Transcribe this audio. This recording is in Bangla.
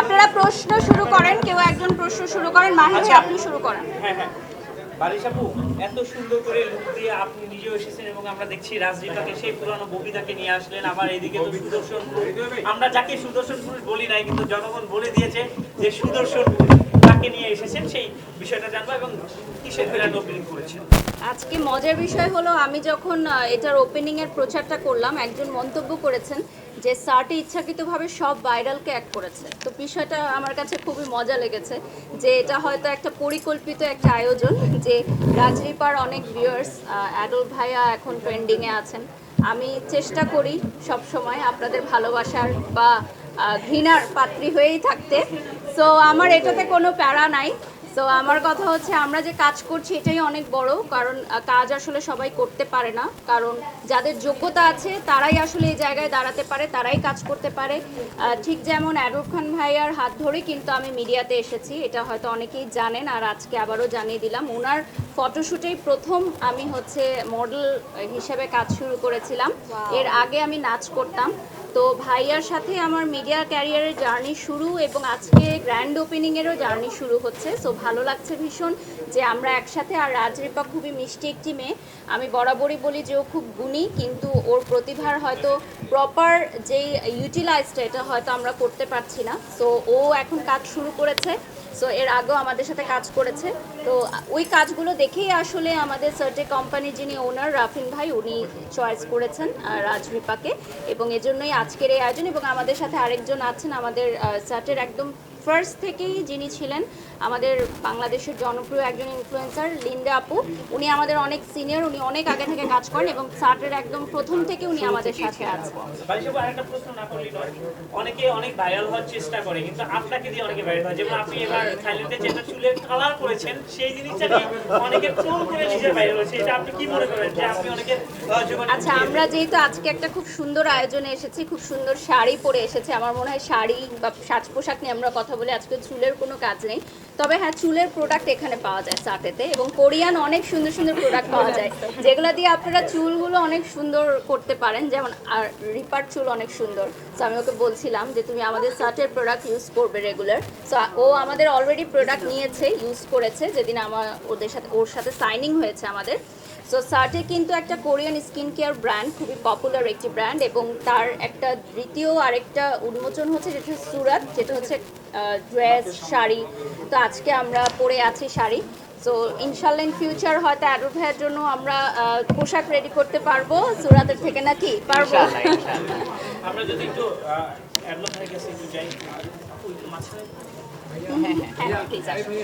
আপনারা প্রশ্ন শুরু করেন কেউ একজন প্রশ্ন শুরু করেন মাহির ভাই, আপনি শুরু করেন। হ্যাঁ হ্যাঁ। এত সুন্দর করে লুক দিয়ে আপনি নিজেও এসেছেন এবং আমরা দেখছি সেই পুরানো ববিতাকে নিয়ে আসলেন। আবার তো সুদর্শন আমরা যাকে সুদর্শন পুরুষ বলি নাই কিন্তু জনগণ বলে দিয়েছে যে সুদর্শন তাকে নিয়ে এসেছেন। সেই বিষয়টা জানব এবং কিসের ওপেনিং করেছেন? আজকে মজার বিষয় হলো আমি যখন এটার ওপেনিং এর প্রচারটা করলাম একজন মন্তব্য করেছেন যে সার্টে ইচ্ছাকৃতভাবে সব ভাইরালকে এক করেছে। তো বিষয়টা আমার কাছে খুবই মজা লেগেছে যে এটা হয়তো একটা পরিকল্পিত একটা আয়োজন যে রাজরিপার অনেক ভিউয়ার্স অ্যাডল ভাইয়া এখন ট্রেন্ডিংয়ে আছেন। আমি চেষ্টা করি সব সময় আপনাদের ভালোবাসার বা ঘৃণার পাত্রী হয়েই থাকতে। সো আমার এটাতে কোনো প্যারা নাই। তো আমার কথা হচ্ছে আমরা যে কাজ করছি এটাই অনেক বড় কারণ কাজ আসলে সবাই করতে পারে না। কারণ যাদের যোগ্যতা আছে তারাই আসলে এই জায়গায় দাঁড়াতে পারে তারাই কাজ করতে পারে। ঠিক যেমন অ্যাডুব খান ভাইয়ার হাত ধরে কিন্তু আমি মিডিয়াতে এসেছি এটা হয়তো অনেকেই জানেন আর আজকে আবারও জানিয়ে দিলাম। ওনার ফটোশ্যুটেই প্রথম আমি হচ্ছে মডেল হিসেবে কাজ শুরু করেছিলাম। এর আগে আমি নাচ করতাম। তো ভাইয়ার সাথে আমার মিডিয়া ক্যারিয়ারের জার্নি শুরু এবং আজকে গ্র্যান্ড ওপেনিংয়েরও জার্নি শুরু হচ্ছে। সো ভালো লাগছে ভীষণ যে আমরা একসাথে, আর রাজরিপা খুবই মিষ্টি একটি মেয়ে। আমি বরাবরই বলি যে ও খুব গুণী, কিন্তু ওর প্রতিভার হয়তো প্রপার যেই ইউটিলাইজটা এটা হয়তো আমরা করতে পারছি না। সো ও এখন কাজ শুরু করেছে। সো এর আগেও আমাদের সাথে কাজ করেছে। তো, ওই কাজগুলো দেখেই আসলে আমাদের সার্টে কোম্পানি যিনি ওনার রাফিন ভাই, উনি চয়েস করেছেন রাজরিপাকে এবং এজন্যই আজকের এই আয়োজন এবং আমাদের সাথে আরেকজন আছেন আমাদের সার্টের একদম ফার্স্ট থেকেই যিনি ছিলেন আমাদের বাংলাদেশের জনপ্রিয় একজন ইনফ্লুয়েন্সার লিন্ডা আপু। উনি আমাদের অনেক সিনিয়র উনি অনেক আগে থেকে কাজ করেন এবং সার্টের একদম প্রথম থেকে উনি আমাদের সাথে আছেন। বারিশ আপু আরেকটা প্রশ্ন না করলেই নয়। অনেকে অনেক ভাইরাল হওয়ার চেষ্টা করে কিন্তু আপনাকে দিয়ে অনেকে ভাইরাল হয়। যেমন আপনি এবার থাইল্যান্ডে যেটা চুলের কালার করেছেন সেই জিনিসটা অনেকে ট্রোল করে নিজে ভাইরাল হয়েছে? এটা আপনি কি মনে করেন যে আপনি অনেকে আচ্ছা আমরা যেহেতু আজকে একটা খুব সুন্দর আয়োজনে এসেছি খুব সুন্দর শাড়ি পরে এসেছে। আমার মনে হয় শাড়ি বা সাজ পোশাক নিয়ে আমরা কথা বলি। আজকে চুলের কোনো কাজ নেই। তবে হ্যাঁ চুলের প্রোডাক্ট এখানে পাওয়া যায় চাটেতে এবং কোরিয়ান অনেক সুন্দর সুন্দর প্রোডাক্ট পাওয়া যায়। যেগুলো দিয়ে আপনারা চুলগুলো অনেক সুন্দর করতে পারেন। যেমন, আর রিপার চুল অনেক সুন্দর। তো আমি ওকে বলছিলাম যে, তুমি আমাদের সার্টের প্রোডাক্ট ইউজ করবে রেগুলার সো ও আমাদের অলরেডি প্রোডাক্ট নিয়েছে ইউজ করেছে। যেদিন আমার ওদের সাথে, ওর সাথে সাইনিং হয়েছে আমাদের। সো সার্টে কিন্তু একটা কোরিয়ান স্কিন কেয়ার ব্র্যান্ড খুবই পপুলার একটি ব্র্যান্ড এবং তার একটা দ্বিতীয় আরেকটা উন্মোচন হচ্ছে যেটা হচ্ছে সুরাত যেটা হচ্ছে ড্রেস শাড়ি। তো আজকে আমরা পরে আছি শাড়ি। সো ইনশাল্লাহ ইন ফিউচার হয়তো অ্যাডোর ভাইয়ের জন্য আমরা পোশাক রেডি করতে পারব। সুরাতের থেকে নাকি? পারব। আমরা যদি একটু কাছে একটু যাই ওই মাঝখানে। হ্যাঁ, please আসুন।